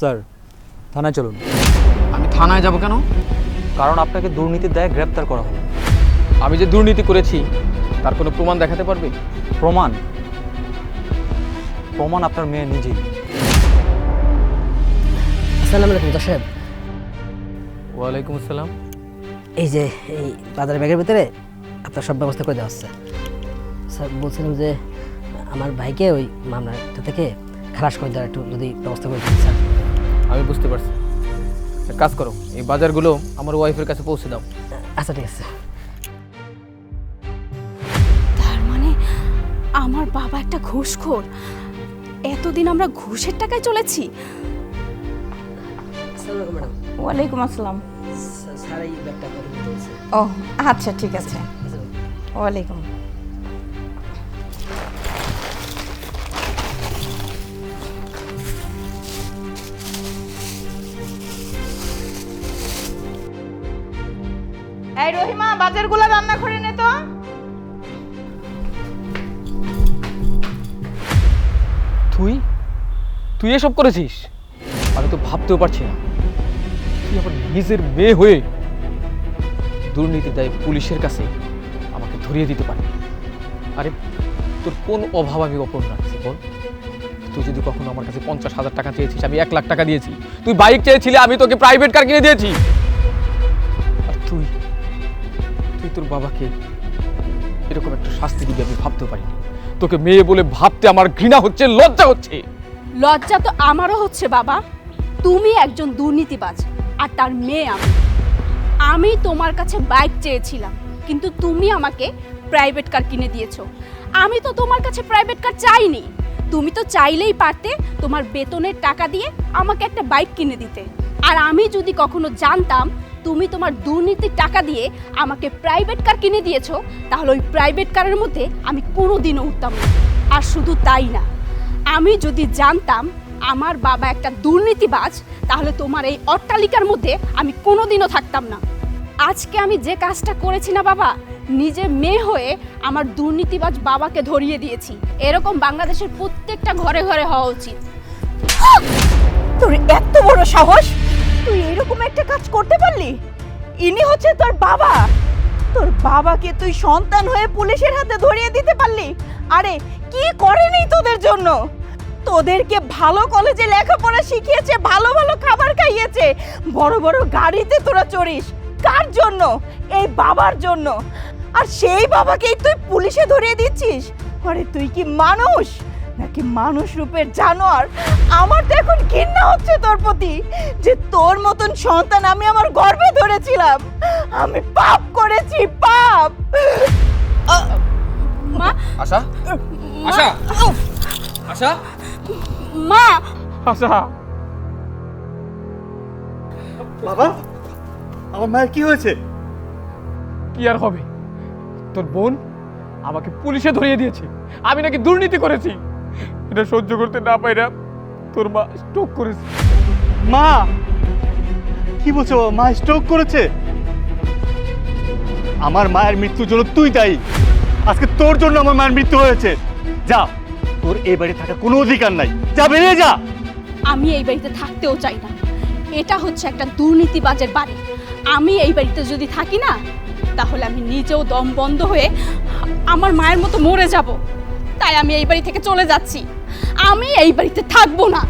Sir থানায় চলুন। আমি থানায় যাব কেন? কারণ আপনাকে দুর্নীতির দায়ে গ্রেপ্তার করা হলো। আমি যে দুর্নীতি করেছি তার কোনো প্রমাণ দেখাতে পারবে? প্রমাণ? প্রমাণ আপনার মেয়ে নিজেই। আসসালামু আলাইকুম জজ সাহেব। ওয়ালাইকুম আসসালাম। এই যে এই বাজারের ব্যাগের ভিতরে আপনার সব ব্যবস্থা করে দেওয়া হচ্ছে। স্যার বলছিলাম যে আমার ভাইকে ওই মামলাটা থেকে খালাস করে দেওয়ার একটু যদি ব্যবস্থা করে দিন স্যার। আমি বুঝতে পারছি। এক কাজ করো এই বাজারগুলো আমার ওয়াইফের কাছে পৌঁছে দাও। আচ্ছা ঠিক আছে। তার মানে আমার বাবা একটা ঘুষখোর। এতদিন আমরা ঘুষের টাকায় চলেছি? ওয়ালাইকুম আসসালাম। ও আচ্ছা ঠিক আছে। ওয়ালাইকুম। এই রহিমা রান্না করে নে তো। তুই? তুই এসব করেছিস? আমি তো ভাবতেও পারছি না। তুই আমার নিজের মেয়ে হয়ে দুর্নীতি দায় পুলিশের কাছে আমাকে ধরিয়ে দিতে পারে আরে, তোর কোন অভাব আমি অপর রাখছি বল? তুই যদি কখনো আমার কাছে পঞ্চাশ হাজার টাকা চেয়েছিস, আমি এক লাখ টাকা দিয়েছি। তুই বাইক চেয়েছিলি, আমি তোকে প্রাইভেট কার কিনে দিয়েছি। তোর বাবাকে এরকম একটা শাস্তি দিবি আমি ভাবতেও পারিনি তোকে মেয়ে বলে ভাবতে আমার ঘৃণা হচ্ছে, লজ্জা হচ্ছে। লজ্জা তো আমারও হচ্ছে, বাবা। তুমি একজন দুর্নীতিবাজ, আর তার মেয়ে আমি। আমি তোমার কাছে বাইক চেয়েছিলাম, কিন্তু তুমি আমাকে প্রাইভেট কার কিনে দিয়েছ। আমি তো তোমার কাছে প্রাইভেট কার চাইনি। তুমি তো চাইলেই পারতে তোমার বেতনের টাকা দিয়ে আমাকে একটা বাইক কিনে দিতে। আর আমি যদি কখনো জানতাম তুমি তোমার দুর্নীতির টাকা দিয়ে আমাকে প্রাইভেট কার কিনে দিয়েছ, তাহলে ওই প্রাইভেট কারের মধ্যে আমি কোনো দিনও উঠতাম না। আর শুধু তাই না, আমি যদি জানতাম আমার বাবা একটা দুর্নীতিবাজ, তাহলে তোমার এই অট্টালিকার মধ্যে আমি কোনো দিনও থাকতাম না। আজকে আমি যে কাজটা করেছি না বাবা, নিজে মেয়ে হয়ে আমার দুর্নীতিবাজ বাবাকে ধরিয়ে দিয়েছি। এরকম বাংলাদেশের প্রত্যেকটা ঘরে ঘরে হওয়া উচিত। তোর এত বড় সাহস! তুই এরকম একটা কাজ করতে পারলি? ইনি হচ্ছে তোর বাবা। তোর বাবাকে তুই সন্তান হয়ে পুলিশের হাতে ধরিয়ে দিতে পারলি? আরে, কি করেনি তোদের জন্য? তোদেরকে ভালো কলেজে লেখাপড়া শিখিয়েছে, ভালো ভালো খাবার খাইয়েছে। বড় বড় গাড়িতে তোরা চড়িস। কার জন্য? এই বাবার জন্য। আর সেই বাবাকেই তুই পুলিশে ধরিয়ে দিচ্ছিস? আরে, তুই কি মানুষ? নাকি মানুষ রূপের জানোয়ার? আমার তো এখন ঘৃণা হচ্ছে তোর প্রতি যে তোর মতন সন্তান আমি আমার গর্বে ধরেছিলাম। আমি পাপ করেছি পাপ! মা! আশা? আশা? আশা? মা! আশা! বাবা আমার মায়ের কি হয়েছে? কি আর হবে? তোর বোন আমাকে পুলিশে ধরিয়ে দিয়েছে। আমি নাকি দুর্নীতি করেছি। এটা সহ্য করতে না পাইরা তোর মা স্ট্রোক করেছে। মা! কি বলছো মা স্ট্রোক করেছে? আমার মায়ের মৃত্যুর জন্য তুই দায়ী। আজকে তোর জন্য আমার মায়ের মৃত্যু হয়েছে। যা তোর এই বাড়ি থাকার কোনো অধিকার নাই। যা বেরিয়ে যা! আমি এই বাড়িতে থাকতেও চাই না। এটা হচ্ছে একটা দুর্নীতিবাজের বাড়ি। আমি এই বাড়িতে যদি থাকি না তাহলে আমি নিজেও দম বন্ধ হয়ে আমার মায়ের মতো মরে যাব। তাই আমি এই বাড়ি থেকে চলে যাচ্ছি। আমি এই বাড়িতে থাকব না।